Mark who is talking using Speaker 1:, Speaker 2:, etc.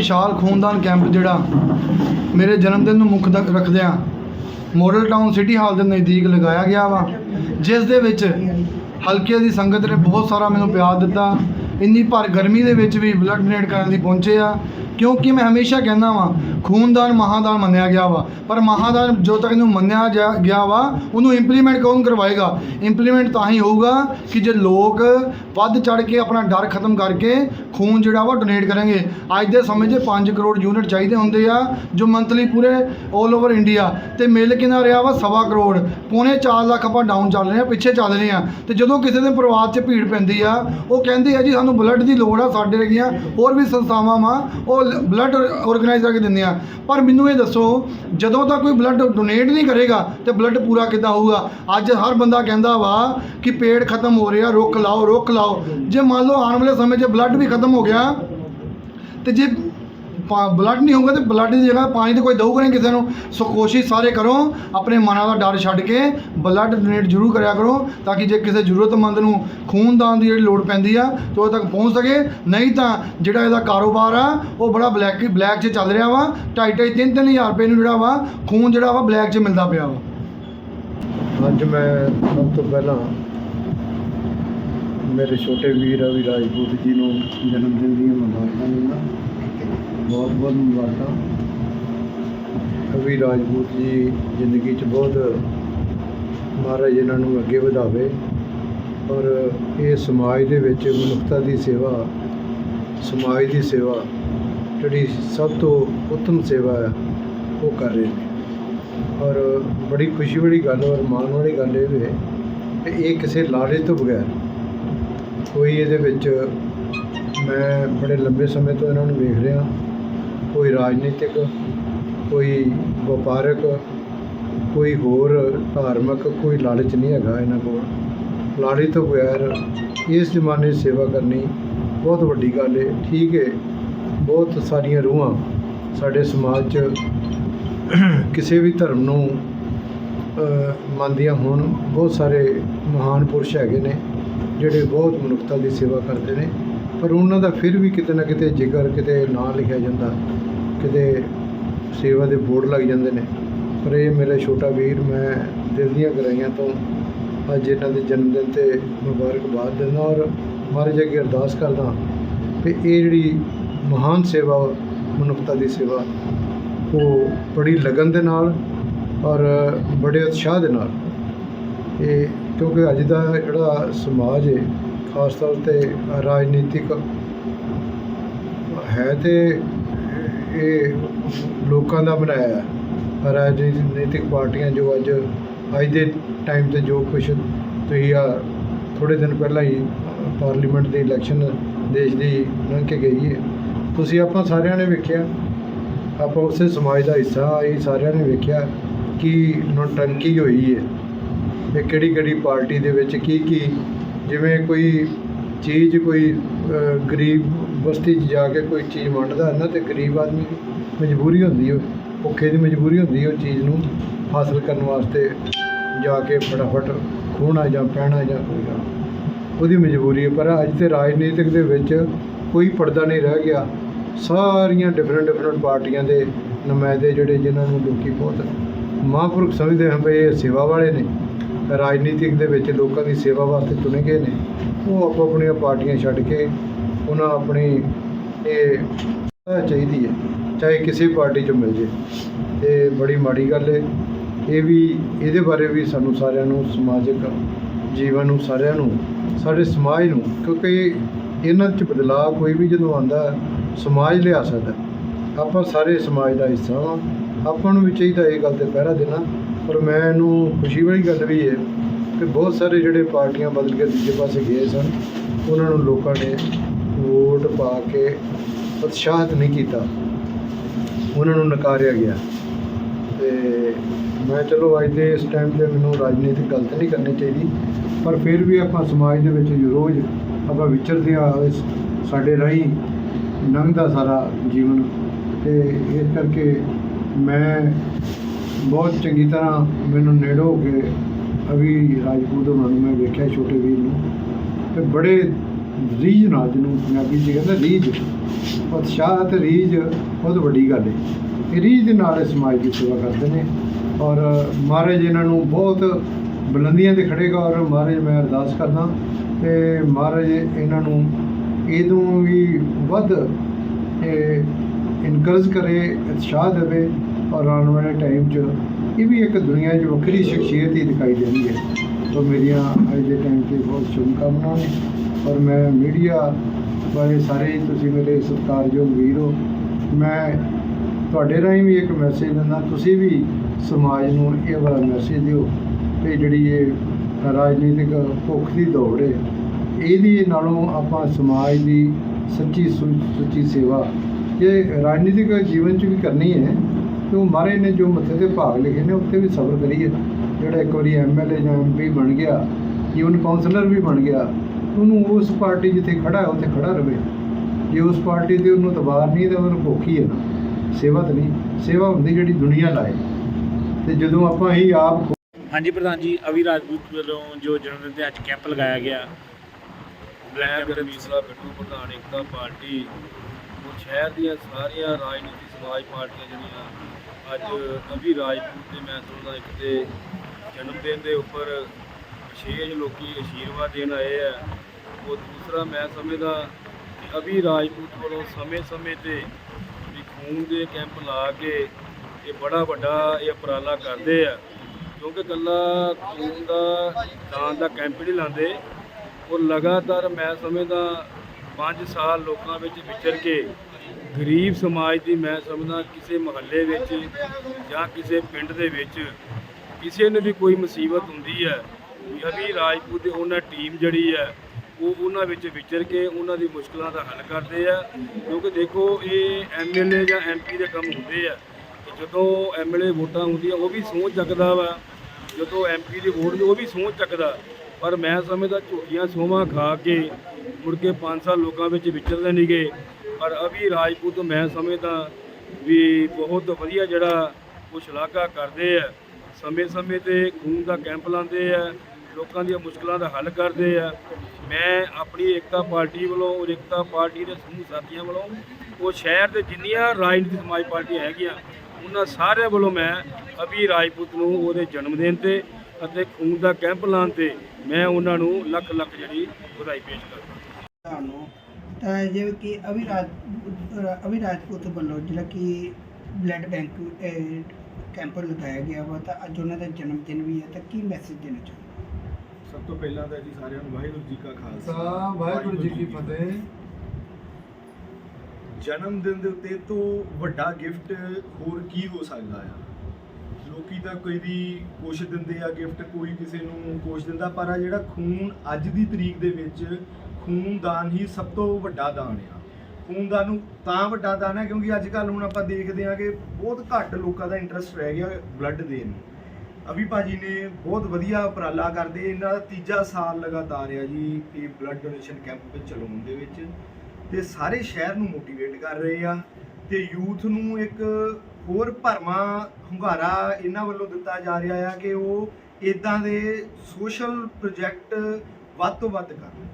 Speaker 1: ਵਿਸ਼ਾਲ ਖੂਨਦਾਨ ਕੈਂਪ ਜਿਹੜਾ ਮੇਰੇ ਜਨਮ ਦਿਨ ਨੂੰ ਮੁੱਖ ਰੱਖਦਿਆਂ ਮੋਡਲ ਟਾਊਨ ਸਿਟੀ ਹਾਲ ਦੇ ਨਜ਼ਦੀਕ ਲਗਾਇਆ ਗਿਆ ਵਾ, ਜਿਸ ਦੇ ਵਿੱਚ ਹਲਕੇ ਦੀ ਸੰਗਤ ਨੇ ਬਹੁਤ ਸਾਰਾ ਮੈਨੂੰ ਪਿਆਰ ਦਿੱਤਾ। ਇੰਨੀ ਭਰ ਗਰਮੀ ਦੇ ਵਿੱਚ ਵੀ ਬਲੱਡ ਡੋਨੇਟ ਕਰਨ ਲਈ ਪਹੁੰਚੇ ਆ। ਕਿਉਂਕਿ ਮੈਂ ਹਮੇਸ਼ਾ ਕਹਿੰਦਾ ਵਾਂ ਖੂਨਦਾਨ ਮਹਾਦਾਨ ਮੰਨਿਆ ਗਿਆ ਵਾ। ਪਰ ਮਹਾਦਾਨ ਜੋ ਤੱਕ ਇਹਨੂੰ ਮੰਨਿਆ ਜਾ- ਗਿਆ ਵਾ, ਉਹਨੂੰ ਇੰਪਲੀਮੈਂਟ ਕੌਣ ਕਰਵਾਏਗਾ? ਇੰਪਲੀਮੈਂਟ ਤਾਂ ਹੀ ਹੋਊਗਾ ਕਿ ਜੇ ਲੋਕ ਵੱਧ ਚੜ ਕੇ ਆਪਣਾ ਡਰ ਖਤਮ ਕਰਕੇ ਖੂਨ ਜਿਹੜਾ ਵਾ ਡੋਨੇਟ ਕਰਨਗੇ। ਅੱਜ ਦੇ ਸਮੇਂ 'ਚ 5 ਕਰੋੜ ਯੂਨਿਟ ਚਾਹੀਦੇ ਹੁੰਦੇ ਆ, ਜੋ ਮੰਥਲੀ ਪੂਰੇ 올 ਓਵਰ ਇੰਡੀਆ ਤੇ ਮਿਲ ਕਿੰਨਾ ਰਿਹਾ ਵਾ ਸਵਾ ਕਰੋੜ। ਪੌਣੇ 4 ਲੱਖ ਆਪਾਂ ਡਾਊਨ ਚੱਲ ਰਹੇ ਆ, ਪਿੱਛੇ ਚੱਲ ਰਹੇ ਆ। ਤੇ ਜਦੋਂ ਕਿਸੇ ਦੇ ਪਰਿਵਾਰ 'ਚ ਭੀੜ ਪੈਂਦੀ ਆ, ਉਹ ਕਹਿੰਦੇ ਆ ਜੀ, ਸਾਨੂੰ ਬਲੱਡ ਦੀ ਲੋੜ ਆ, ਸਾਡੇ ਰਹੀਆਂ ਹੋਰ ਵੀ ਸੰਸਥਾਵਾਂ ਵਾ, ਉਹ ਬਲੱਡ ਆਰਗੇਨਾਈਜ਼ ਕਰਕੇ ਦਿੰਦੇ ਆ। ਪਰ ਮੈਨੂੰ ਇਹ ਦੱਸੋ, ਜਦੋਂ ਤੱਕ ਕੋਈ ਬਲੱਡ ਡੋਨੇਟ ਨਹੀਂ ਕਰੇਗਾ ਤੇ ਬਲੱਡ ਪੂਰਾ ਕਿੱਦਾਂ ਹੋਊਗਾ? ਅੱਜ ਹਰ ਬੰਦਾ ਕਹਿੰਦਾ ਵਾ ਕਿ ਪੇੜ ਖਤਮ ਹੋ ਰਿਹਾ, ਰੁੱਖ ਲਾਓ ਰੁੱਖ ਲਾਓ। ਜੇ ਮੰਨ ਲਓ ਆਉਣ ਵਾਲੇ ਸਮੇਂ 'ਚ ਬਲੱਡ ਵੀ ਖਤਮ ਹੋ ਗਿਆ, ਤੇ ਜੇ ਬਲੱਡ ਨਹੀਂ ਹੋਊਗਾ ਤੇ ਬਲੱਡ ਦੀ ਜਗ੍ਹਾ ਪਾਣੀ ਤੇ ਕੋਈ ਦਊਗਾ ਨਹੀਂ ਕਿਸੇ ਨੂੰ। ਸੋ ਕੋਸ਼ਿਸ਼ ਸਾਰੇ ਕਰੋ, ਆਪਣੇ ਮਨਾਂ ਦਾ ਡਰ ਛੱਡ ਕੇ ਬਲੱਡ ਡੋਨੇਟ ਜ਼ਰੂਰ ਕਰਿਆ ਕਰੋ, ਤਾਂ ਕਿ ਜੇ ਕਿਸੇ ਜ਼ਰੂਰਤਮੰਦ ਨੂੰ ਖੂਨਦਾਨ ਦੀ ਜਿਹੜੀ ਲੋੜ ਪੈਂਦੀ ਆ, ਤੇ ਉਹ ਤੱਕ ਪਹੁੰਚ ਸਕੇ। ਨਹੀਂ ਤਾਂ ਜਿਹੜਾ ਇਹਦਾ ਕਾਰੋਬਾਰ ਆ, ਉਹ ਬੜਾ ਬਲੈਕ ਬਲੈਕ 'ਚ ਚੱਲ ਰਿਹਾ ਵਾ। ਢਾਈ ਢਾਈ, ਤਿੰਨ ਤਿੰਨ ਹਜ਼ਾਰ ਰੁਪਏ ਨੂੰ ਜਿਹੜਾ ਵਾ, ਖੂਨ ਜਿਹੜਾ ਵਾ ਬਲੈਕ 'ਚ ਮਿਲਦਾ ਪਿਆ ਵਾ।
Speaker 2: ਅੱਜ ਮੈਂ ਸਭ ਤੋਂ ਪਹਿਲਾਂ ਮੇਰੇ ਛੋਟੇ ਵੀਰ ਰਵੀ ਰਾਜਪੂਤ ਜੀ ਨੂੰ ਜਨਮ ਦਿਨ ਦੀਆਂ ਮੁਬਾਰਕਾਂ ਦਿੰਦਾ। ਬਹੁਤ ਬਹੁਤ ਮੁਬਾਰਕਾਂ। ਰਵੀ ਰਾਜਪੂਤ ਜੀ ਜ਼ਿੰਦਗੀ 'ਚ ਬਹੁਤ ਮਹਾਰਾਜ ਇਹਨਾਂ ਨੂੰ ਅੱਗੇ ਵਧਾਵੇ ਔਰ ਇਹ ਸਮਾਜ ਦੇ ਵਿੱਚ ਮਨੁੱਖਤਾ ਦੀ ਸੇਵਾ, ਸਮਾਜ ਦੀ ਸੇਵਾ ਜਿਹੜੀ ਸਭ ਤੋਂ ਉੱਤਮ ਸੇਵਾ ਹੈ, ਉਹ ਕਰ ਰਹੇ ਨੇ। ਔਰ ਬੜੀ ਖੁਸ਼ੀ ਵਾਲੀ ਗੱਲ ਔਰ ਮਾਣ ਵਾਲੀ ਗੱਲ ਇਹ ਹੈ ਕਿ ਇਹ ਕਿਸੇ ਲਾਲਚ ਤੋਂ ਬਗੈਰ ਕੋਈ ਇਹਦੇ ਵਿੱਚ ਮੈਂ ਬੜੇ ਲੰਬੇ ਸਮੇਂ ਤੋਂ ਇਹਨਾਂ ਨੂੰ ਵੇਖ ਰਿਹਾ। ਕੋਈ ਰਾਜਨੀਤਿਕ, ਕੋਈ ਵਪਾਰਕ, ਕੋਈ ਹੋਰ ਧਾਰਮਿਕ, ਕੋਈ ਲਾਲਚ ਨਹੀਂ ਹੈਗਾ ਇਹਨਾਂ ਕੋਲ। ਲਾਲਚ ਤੋਂ ਬਗੈਰ ਇਸ ਜ਼ਮਾਨੇ ਸੇਵਾ ਕਰਨੀ ਬਹੁਤ ਵੱਡੀ ਗੱਲ ਹੈ ਠੀਕ ਹੈ ਬਹੁਤ ਸਾਰੀਆਂ ਰੂਹਾਂ ਸਾਡੇ ਸਮਾਜ 'ਚ ਕਿਸੇ ਵੀ ਧਰਮ ਨੂੰ ਮੰਨਦੀਆਂ ਹੋਣ। ਬਹੁਤ ਸਾਰੇ ਮਹਾਨ ਪੁਰਸ਼ ਹੈਗੇ ਨੇ, ਜਿਹੜੇ ਬਹੁਤ ਮਨੁੱਖਤਾ ਦੀ ਸੇਵਾ ਕਰਦੇ ਨੇ। ਪਰ ਉਹਨਾਂ ਦਾ ਫਿਰ ਵੀ ਕਿਤੇ ਨਾ ਕਿਤੇ ਜ਼ਿਕਰ ਕਿਤੇ ਨਾਂ ਲਿਖਿਆ ਜਾਂਦਾ। ਕਿਤੇ ਸੇਵਾ ਦੇ ਬੋਰਡ ਲੱਗ ਜਾਂਦੇ ਨੇ। ਪਰ ਇਹ ਮੇਰਾ ਛੋਟਾ ਵੀਰ ਮੈਂ ਦਿਲ ਦੀਆਂ ਗਹਿਰਾਈਆਂ ਤੋਂ ਅੱਜ ਇਹਨਾਂ ਦੇ ਜਨਮ ਦਿਨ ਤੇ ਮੁਬਾਰਕਬਾਦ ਦਿੰਦਾ ਔਰ ਮਹਾਰਾਜ ਅੱਗੇ ਅਰਦਾਸ ਕਰਦਾ ਕਿ ਇਹ ਜਿਹੜੀ ਮਹਾਨ ਸੇਵਾ, ਮਨੁੱਖਤਾ ਦੀ ਸੇਵਾ, ਉਹ ਬੜੀ ਲਗਨ ਦੇ ਨਾਲ ਔਰ ਬੜੇ ਉਤਸ਼ਾਹ ਦੇ ਨਾਲ। ਇਹ ਕਿਉਂਕਿ ਅੱਜ ਦਾ ਜਿਹੜਾ ਸਮਾਜ ਹੈ ਖਾਸ ਤੌਰ ਤੇ ਰਾਜਨੀਤਿਕ ਹੈ ਤੇ ਇਹ ਲੋਕਾਂ ਦਾ ਬਣਾਇਆ ਹੈ। ਰਾਜਨੀਤਿਕ ਪਾਰਟੀਆਂ ਜੋ ਅੱਜ ਅੱਜ ਦੇ ਟਾਈਮ ਤੇ ਜੋ ਕੁਛ ਤੁਸੀਂ ਆ ਥੋੜੇ ਦਿਨ ਪਹਿਲਾਂ ਹੀ ਪਾਰਲੀਮੈਂਟ ਦੀ ਇਲੈਕਸ਼ਨ ਦੇਸ਼ ਦੀ ਲੰਘ ਕੇ ਗਈ ਹੈ। ਤੁਸੀਂ ਆਪਾਂ ਸਾਰਿਆਂ ਨੇ ਵੇਖਿਆ, ਆਪਾਂ ਉਸੇ ਸਮਾਜ ਦਾ ਹਿੱਸਾ ਇਹ ਸਾਰਿਆਂ ਨੇ ਵੇਖਿਆ ਕਿ ਨੋਟੰਕੀ ਹੋਈ ਹੈ। ਵੀ ਕਿਹੜੀ ਕਿਹੜੀ ਪਾਰਟੀ ਦੇ ਵਿੱਚ ਕੀ ਕੀ ਜਿਵੇਂ ਕੋਈ ਚੀਜ਼ ਕੋਈ ਗਰੀਬ ਬਸਤੀ 'ਚ ਜਾ ਕੇ ਕੋਈ ਚੀਜ਼ ਵੰਡਦਾ ਹੈ ਨਾ ਤੇ ਗਰੀਬ ਆਦਮੀ ਦੀ ਮਜਬੂਰੀ ਹੁੰਦੀ ਹੈ, ਭੁੱਖੇ ਦੀ ਮਜਬੂਰੀ ਹੁੰਦੀ ਹੈ ਉਹ ਚੀਜ਼ ਨੂੰ ਹਾਸਲ ਕਰਨ ਵਾਸਤੇ ਜਾ ਕੇ ਫਟਾਫਟ ਖੋਹਣਾ ਜਾਂ ਪਹਿਣਾ ਜਾਂ ਕੋਈ ਗੱਲ ਉਹਦੀ ਮਜਬੂਰੀ ਹੈ, ਪਰ ਅੱਜ ਤੇ ਰਾਜਨੀਤਿਕ ਦੇ ਵਿੱਚ ਕੋਈ ਪਰਦਾ ਨਹੀਂ ਰਹਿ ਗਿਆ। ਸਾਰੀਆਂ ਡਿਫਰੈਂਟ ਡਿਫਰੈਂਟ ਪਾਰਟੀਆਂ ਦੇ ਨੁਮਾਇੰਦੇ ਜਿਹੜੇ ਜਿਨ੍ਹਾਂ ਨੂੰ ਲੋਕੀ ਬਹੁਤ ਮਹਾਂਪੁਰਖ ਸਮਝਦੇ ਹਨ ਵੀ ਇਹ ਸੇਵਾ ਵਾਲੇ ਨੇ, ਰਾਜਨੀਤਿਕ ਦੇ ਵਿੱਚ ਲੋਕਾਂ ਦੀ ਸੇਵਾ ਵਾਸਤੇ ਚੁਣੇ ਗਏ ਨੇ। ਉਹ ਆਪੋ ਆਪਣੀਆਂ ਪਾਰਟੀਆਂ ਛੱਡ ਕੇ ਉਹਨਾਂ ਆਪਣੀ ਇਹ ਚਾਹੀਦੀ ਹੈ, ਚਾਹੇ ਕਿਸੇ ਪਾਰਟੀ 'ਚ ਮਿਲ ਜੇ। ਤੇ ਬੜੀ ਮਾੜੀ ਗੱਲ ਹੈ। ਇਹ ਵੀ, ਇਹਦੇ ਬਾਰੇ ਵੀ ਸਾਨੂੰ ਸਾਰਿਆਂ ਨੂੰ, ਸਮਾਜਿਕ ਜੀਵਨ ਨੂੰ, ਸਾਰਿਆਂ ਨੂੰ, ਸਾਡੇ ਸਮਾਜ ਨੂੰ, ਕਿਉਂਕਿ ਇਹਨਾਂ 'ਚ ਬਦਲਾਅ ਕੋਈ ਵੀ ਜਦੋਂ ਆਉਂਦਾ, ਸਮਾਜ ਲਿਆ ਸਕਦਾ। ਆਪਾਂ ਸਾਰੇ ਸਮਾਜ ਦਾ ਹਿੱਸਾ ਵਾਂ। ਆਪਾਂ ਨੂੰ ਵੀ ਚਾਹੀਦਾ ਇਹ ਗੱਲ ਤੇ ਪਹਿਰਾ ਦੇਣਾ। ਪਰ ਮੈਂ ਇਹਨੂੰ ਖੁਸ਼ੀ ਵਾਲੀ ਗੱਲ ਵੀ ਹੈ ਕਿ ਬਹੁਤ ਸਾਰੇ ਜਿਹੜੇ ਪਾਰਟੀਆਂ ਬਦਲ ਕੇ ਦੂਜੇ ਪਾਸੇ ਗਏ ਸਨ, ਉਹਨਾਂ ਨੂੰ ਲੋਕਾਂ ਨੇ ਵੋਟ ਪਾ ਕੇ ਉਤਸ਼ਾਹਿਤ ਨਹੀਂ ਕੀਤਾ। ਉਹਨਾਂ ਨੂੰ ਨਕਾਰਿਆ ਗਿਆ। ਤੇ ਮੈਂ ਚਲੋ ਅੱਜ ਦੇ ਇਸ ਟਾਈਮ ਤੇ ਮੈਨੂੰ ਰਾਜਨੀਤਿਕ ਗੱਲ ਤਾਂ ਨਹੀਂ ਕਰਨੀ ਚਾਹੀਦੀ, ਪਰ ਫਿਰ ਵੀ ਆਪਾਂ ਸਮਾਜ ਦੇ ਵਿੱਚ ਰੋਜ਼ ਆਪਾਂ ਵਿਚਰਦੇ ਆ ਇਸ ਸਾਡੇ ਰਾਹੀਂ ਲੰਘਦਾ ਸਾਰਾ ਜੀਵਨ। ਤੇ ਇਸ ਕਰਕੇ ਮੈਂ ਬਹੁਤ ਚੰਗੀ ਤਰ੍ਹਾਂ ਮੈਨੂੰ ਨੇੜੇ ਹੋ ਕੇ ਅਭੀ ਰਾਜਪੂਤ ਉਹਨਾਂ ਨੂੰ ਮੈਂ ਵੇਖਿਆ, ਛੋਟੇ ਵੀਰ ਨੂੰ। ਤੇ ਬੜੇ ਰੀਝ ਨਾਲ ਜਿਹਨੂੰ ਪੰਜਾਬੀ 'ਚ ਕਹਿੰਦੇ ਰੀਝ ਉਤਸ਼ਾਹ ਤੇ ਰੀਝ ਬਹੁਤ ਵੱਡੀ ਗੱਲ ਹੈ ਇਹ ਰੀਝ ਦੇ ਨਾਲ ਇਹ ਸਮਾਜ ਦੀ ਸੇਵਾ ਕਰਦੇ ਨੇ। ਔਰ ਮਹਾਰਾਜ ਇਹਨਾਂ ਨੂੰ ਬਹੁਤ ਬੁਲੰਦੀਆਂ ਤੇ ਖੜੇਗਾ ਔਰ ਮਹਾਰਾਜ ਮੈਂ ਅਰਦਾਸ ਕਰਦਾ ਕਿ ਮਹਾਰਾਜ ਇਹਨਾਂ ਨੂੰ ਇਹਦੋਂ ਵੀ ਵੱਧ ਇਨਕਰਜ਼ ਕਰੇ, ਉਤਸ਼ਾਹ ਦੇਵੇ। ਔਰ ਆਉਣ ਵਾਲੇ ਟਾਈਮ 'ਚ ਇਹ ਵੀ ਇੱਕ ਦੁਨੀਆ 'ਚ ਵੱਖਰੀ ਸ਼ਖਸੀਅਤ ਹੀ ਦਿਖਾਈ ਦੇਣੀ ਹੈ। ਤਾਂ ਮੇਰੀਆਂ ਅੱਜ ਦੇ ਟਾਈਮ 'ਤੇ ਬਹੁਤ ਸ਼ੁਭਕਾਮਨਾਵਾਂ ਨੇ। ਔਰ ਮੈਂ ਮੀਡੀਆ ਬਾਰੇ ਸਾਰੇ ਹੀ ਤੁਸੀਂ ਮੇਰੇ ਸਤਿਕਾਰਯੋਗ ਵੀਰ ਹੋ ਮੈਂ ਤੁਹਾਡੇ ਰਾਹੀਂ ਵੀ ਇੱਕ ਮੈਸੇਜ ਦਿੰਦਾ, ਤੁਸੀਂ ਵੀ ਸਮਾਜ ਨੂੰ ਇਹ ਵਾਲਾ ਮੈਸੇਜ ਦਿਓ ਕਿ ਜਿਹੜੀ ਇਹ ਰਾਜਨੀਤਿਕ ਭੁੱਖ ਦੀ ਦੌੜ ਹੈ ਇਹਦੀ ਨਾਲੋਂ ਆਪਾਂ ਸਮਾਜ ਦੀ ਸੱਚੀ ਸੁੱਚੀ ਸੇਵਾ, ਇਹ ਰਾਜਨੀਤਿਕ ਜੀਵਨ 'ਚ ਵੀ ਕਰਨੀ ਹੈ ਤੇ ਉਹ ਮਹਾਰਾਜ ਨੇ ਜੋ ਮੱਥੇ ਤੇ ਭਾਗ ਲਿਖੇ ਨੇ ਉੱਤੇ ਵੀ ਸਬਰ ਕਰੀਏ। ਜਿਹੜਾ ਇੱਕ ਵਾਰੀ ਐਮਐਲਏ ਜਾਂ ਐਮਪੀ ਬਣ ਗਿਆ ਈਵਨ ਕਾਉਂਸਲਰ ਵੀ ਬਣ ਗਿਆ ਉਹਨੂੰ ਉਸ ਪਾਰਟੀ ਜਿੱਥੇ ਖੜਾ ਹੈ ਉੱਥੇ ਖੜਾ ਰਵੇ। ਜੇ ਉਸ ਪਾਰਟੀ ਤੇ ਉਹਨੂੰ ਤਬਾਰ ਨਹੀਂ ਤੇ ਉਹਨੂੰ ਭੁੱਖ ਹੀ। ਸੇਵਾ ਤਾਂ ਨਹੀਂ ਸੇਵਾ ਹੁੰਦੀ ਜਿਹੜੀ ਦੁਨੀਆ ਲਾਏ। ਤੇ ਜਦੋਂ ਆਪਾਂ ਹੀ ਆਪ
Speaker 3: ਹਾਂਜੀ ਪ੍ਰਧਾਨ ਜੀ ਅਵੀ ਰਾਜਪੂਤ ਵੱਲੋਂ ਜੋ ਜਨਮ ਦਿਨ ਤੇ ਅੱਜ ਕੈਂਪ ਲਗਾਇਆ ਗਿਆ।
Speaker 4: ਮੈਂ ਗਰਮੀਸਰਾ ਬਿੱਟੂ ਪ੍ਰਧਾਨ ਏਕਤਾ ਪਾਰਟੀ ਉਹ ਸ਼ਹਿਰ ਦੀਆਂ ਸਾਰੀਆਂ ਰਾਜਨੀਤੀ ਸਮਾਜ ਪਾਰਟੀਆਂ ਜਿਹੜੀਆਂ ਅੱਜ ਅਭੀ ਰਾਜਪੂਤ ਦੇ ਮੈਂ ਸਮਝਦਾ ਇੱਕ ਤੇ ਜਨਮ ਦਿਨ ਦੇ ਉੱਪਰ ਵਿਸ਼ੇਸ਼ ਲੋਕੀ ਅਸ਼ੀਰਵਾਦ ਦੇਣ ਆਏ ਆ। ਉਹ ਦੂਸਰਾ ਮੈਂ ਸਮਝਦਾ ਕਿ ਅਭੀ ਰਾਜਪੂਤ ਵੱਲੋਂ ਸਮੇਂ-ਸਮੇਂ ਤੇ ਵੀ ਖੂਨ ਦੇ ਕੈਂਪ ਲਾ ਕੇ ਇਹ ਬੜਾ ਵੱਡਾ ਇਹ ਉਪਰਾਲਾ ਕਰਦੇ ਆ। ਕਿਉਂਕਿ ਇਕੱਲਾ ਖੂਨ ਦਾ, ਦਾਨ ਦਾ ਕੈਂਪ ਨਹੀਂ ਲਾਉਂਦੇ। ਉਹ ਲਗਾਤਾਰ ਮੈਂ ਸਮਝਦਾ 5 ਸਾਲ ਲੋਕਾਂ ਵਿੱਚ ਵਿਚਰ ਕੇ ਗਰੀਬ ਸਮਾਜ ਦੀ ਮੈਂ ਸਮਝਦਾ ਕਿਸੇ ਮਹੱਲੇ ਵਿੱਚ ਜਾਂ ਕਿਸੇ ਪਿੰਡ ਦੇ ਵਿੱਚ ਕਿਸੇ ਨੂੰ ਵੀ ਕੋਈ ਮੁਸੀਬਤ ਹੁੰਦੀ ਹੈ ਵੀ ਅਭੀ ਰਾਜਪੂਤ ਦੀ ਉਹਨਾਂ ਟੀਮ ਜਿਹੜੀ ਹੈ, ਉਹ ਉਹਨਾਂ ਵਿੱਚ ਵਿਚਰ ਕੇ ਉਹਨਾਂ ਦੀ ਮੁਸ਼ਕਲਾਂ ਦਾ ਹੱਲ ਕਰਦੇ ਆ। ਕਿਉਂਕਿ ਦੇਖੋ, ਇਹ ਐਮਐਲਏ ਜਾਂ ਐਮਪੀ ਦੇ ਕੰਮ ਹੁੰਦੇ ਆ। ਕਿ ਜਦੋਂ ਐਮਐਲਏ ਵੋਟਾਂ ਹੁੰਦੀਆਂ, ਉਹ ਵੀ ਸੋਚ ਚੱਕਦਾ ਵਾ। ਜਦੋਂ ਐਮਪੀ ਦੀ ਵੋਟ ਉਹ ਵੀ ਸੋਚ ਚੱਕਦਾ। ਪਰ ਮੈਂ ਸਮਝਦਾ ਝੂਠੀਆਂ ਸੋਹਾਂ ਖਾ ਕੇ ਮੁੜ ਕੇ 5 ਸਾਲ ਲੋਕਾਂ ਵਿੱਚ ਵਿਚਰਦੇ ਨਹੀਂਗੇ ਪਰ ਅਭੀ ਰਾਜਪੂਤ ਮੈਂ ਸਮਝਦਾ ਵੀ ਬਹੁਤ ਵਧੀਆ ਜਿਹੜਾ ਉਹ ਸ਼ਲਾਘਾ ਕਰਦੇ ਆ। ਸਮੇਂ-ਸਮੇਂ ਤੇ ਖੂਨ ਦਾ ਕੈਂਪ ਲਾਉਂਦੇ ਆ। ਲੋਕਾਂ ਦੀਆਂ ਮੁਸ਼ਕਲਾਂ ਦਾ ਹੱਲ ਕਰਦੇ ਆ। ਮੈਂ ਆਪਣੀ ਏਕਤਾ ਪਾਰਟੀ ਵੱਲੋਂ, ਔਰ ਏਕਤਾ ਪਾਰਟੀ ਦੇ ਸਮੂਹ ਸਾਥੀਆਂ ਵੱਲੋਂ, ਉਹ ਸ਼ਹਿਰ ਦੇ ਜਿੰਨੀਆਂ ਰਾਜਨੀਤਿਕ ਸਮਾਜ ਪਾਰਟੀਆਂ ਹੈਗੀਆਂ, ਉਹਨਾਂ ਸਾਰਿਆਂ ਵੱਲੋਂ ਮੈਂ ਅਭੀ ਰਾਜਪੂਤ ਨੂੰ ਉਹਦੇ ਜਨਮ ਦਿਨ ਤੇ ਅਤੇ ਖੂਨ ਦਾ ਕੈਂਪ ਲਾਉਣ ਤੇ ਮੈਂ ਉਹਨਾਂ ਨੂੰ ਲੱਖ ਲੱਖ ਜਿਹੜੀ ਵਧਾਈ ਪੇਸ਼ ਕਰਦਾ
Speaker 5: ਤਾਂ ਜਿਵੇਂ ਕਿ ਅਭੀ ਰਾਜ, ਅਭੀ ਰਾਜਪੂਤ ਵੱਲੋਂ ਜਿਹੜਾ ਕਿ ਬਲੱਡ ਬੈਂਕ ਕੈਂਪ ਲਗਾਇਆ ਗਿਆ ਵਾ, ਤਾਂ ਅੱਜ ਉਹਨਾਂ ਦਾ ਜਨਮ ਦਿਨ ਵੀ ਹੈ, ਤਾਂ ਕੀ ਮੈਸੇਜ ਦੇਣਾ ਚਾਹੁੰਦੇ
Speaker 6: ਸਭ ਤੋਂ ਪਹਿਲਾਂ ਤਾਂ ਜੀ ਸਾਰਿਆਂ ਨੂੰ ਵਾਹਿਗੁਰੂ ਜੀ ਕਾ ਖਾਲਸਾ
Speaker 2: ਵਾਹਿਗੁਰੂ ਜੀ ਕੀ ਫਤਿਹ।
Speaker 6: ਜਨਮ ਦਿਨ ਦੇ ਉੱਤੇ ਤੋਂ ਵੱਡਾ ਗਿਫਟ ਹੋਰ ਕੀ ਹੋ ਸਕਦਾ ਆ? ਲੋਕੀ ਤਾਂ ਕੋਈ ਵੀ ਕੁਛ ਦਿੰਦੇ ਆ ਗਿਫਟ ਕੋਈ ਕਿਸੇ ਨੂੰ ਕੁਛ ਦਿੰਦਾ ਪਰ ਆ ਜਿਹੜਾ ਖੂਨ ਅੱਜ ਦੀ ਤਰੀਕ ਦੇ ਵਿੱਚ ਖੂਨਦਾਨ ਹੀ ਸਭ ਤੋਂ ਵੱਡਾ ਦਾਨ ਆ। ਖੂਨਦਾਨ ਨੂੰ ਤਾਂ ਵੱਡਾ ਦਾਨ ਹੈ ਕਿਉਂਕਿ ਅੱਜ ਕੱਲ ਹੁਣ ਆਪਾਂ ਦੇਖਦੇ ਆ ਕਿ ਬਹੁਤ ਘੱਟ ਲੋਕਾਂ ਦਾ ਇੰਟਰਸਟ ਰਹਿ ਗਿਆ ਬਲੱਡ ਦੇਣ ਨੂੰ। ਅਭੀ ਭਾਜੀ ਨੇ ਬਹੁਤ ਵਧੀਆ ਉਪਰਾਲਾ ਕਰਦੇ, ਇਹਨਾਂ ਦਾ ਤੀਜਾ ਸਾਲ ਲਗਾਤਾਰ ਆ ਜੀ ਇਹ ਬਲੱਡ ਡੋਨੇਸ਼ਨ ਕੈਂਪ ਚਲਾਉਣ ਦੇ ਵਿੱਚ ਤੇ ਸਾਰੇ ਸ਼ਹਿਰ ਨੂੰ ਮੋਟੀਵੇਟ ਕਰ ਰਹੇ ਆ ਤੇ ਯੂਥ ਨੂੰ ਇੱਕ ਹੋਰ ਭਰਮਾ ਹੁੰਗਾਰਾ ਇਹਨਾਂ ਵੱਲੋਂ ਦਿੱਤਾ ਜਾ ਰਿਹਾ ਆ ਕਿ ਉਹ ਇਦਾਂ ਦੇ ਸੋਸ਼ਲ ਪ੍ਰੋਜੈਕਟ ਵੱਧ ਤੋਂ ਵੱਧ ਕਰਨ।